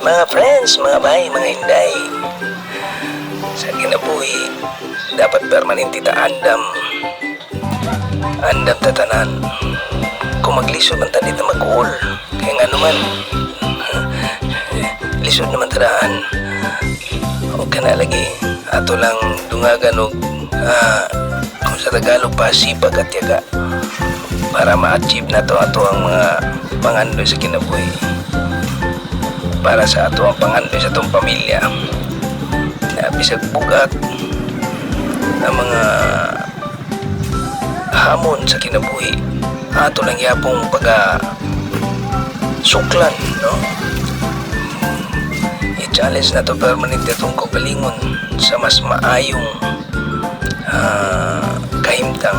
Mga friends, mga bay, mga hinday. Sa kinabuhi, dapat permanente ta andam. Andam tatanan. Kung maglisod man tanit na mag-uol, kaya nga naman, lisod naman tadaan. Huwag ka na lagi. Ato lang dungagan og ah, kung sa Tagalog pa, sipag at yaga para ma-achieve na to ato ang mga pangandoy sa kinabuhi para sa ato ang pangandoy sa atong pamilya. Na bisag bugat ang mga hamon sa kinabuhi ato lang yapong pagka suklan no i-challenge na to permanente itong kaugalingon sa mas maayong ah, kahimtang.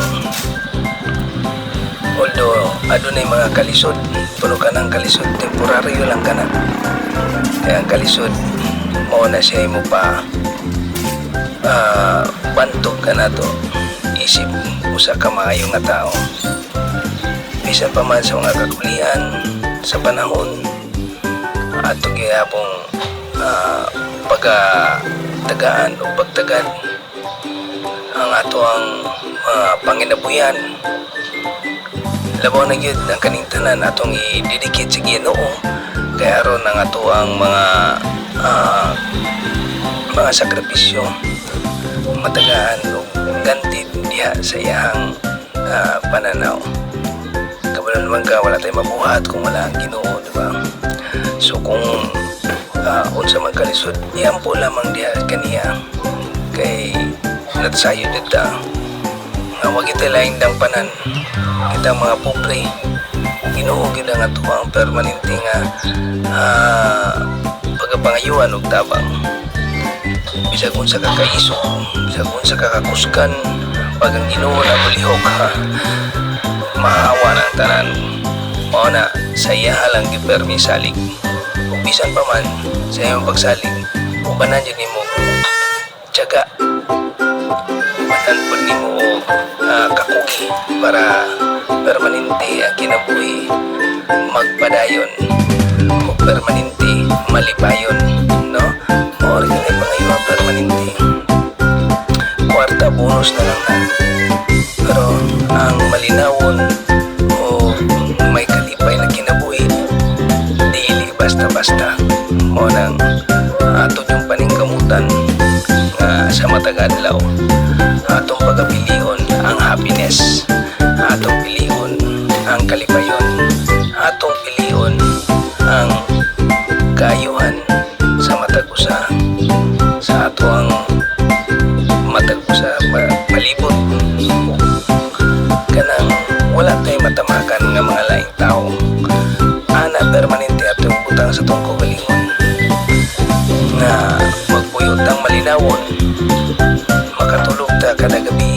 Although, adunay mga kalisod, pero ka ng kalisod, temporaryo lang ka na. Ang kalisod, mo na siya mo pa ah, bantog ka na to. Isip, usa ka maayo nga tao. Bisan pa man sa mga kakulian, sa panahon, ato gihapong uh, pagtagaan o pagtagad ang ato ang mga panginabuyan labaw na gyud ang kaning tanan atong i-dedicate sa Ginoo kay aron ang ato ang mga ah, mga sakripisyo. Matagaan o ganti diha sa iyang ah, pananaw. Kabalo naman ka wala tayong mabuhat kung wala ang Ginoo di ba? So kung uh, unsa man kalisod iampo lamang diha kaniya. Kay natsayo dito nga wag ita lain dang panan kita mga pobre Ginoo gid ang ato ang permanente nga ah, pagapangayuan og tabang. Bisag unsa ka kaiso bisag unsa ka kakuskan pag ang Ginoo na bulihok ha. Maawa ng tanan. Mao na sa iya lang gipermi salig ug bisan pa man sa iyong pagsalig ubanan jud nimo tiyaga. Matanpod nimo og ah, kakugi para permanente ang kinabuhi magpadayon o permanente malipayon no? Mo rin na pangayo ang permanente. Kwarta bonus na lang na. Pero ang malinawon o may kalipay na kinabuhi dili basta-basta. Mo nang ato yung paningkamutan nga sa matagadlaw atong pagapilion ang happiness. Atong pilion ang kalipayon atong pilion ang kayuhan sa matag usa sa ato ang matag usa pa- palibot. Kanang wala tay matamakan nga mga laing tao. Ana permanente atong butang sa tong kaugalingon nga magbuyot ang malinawon. Makatulog ta kada gabi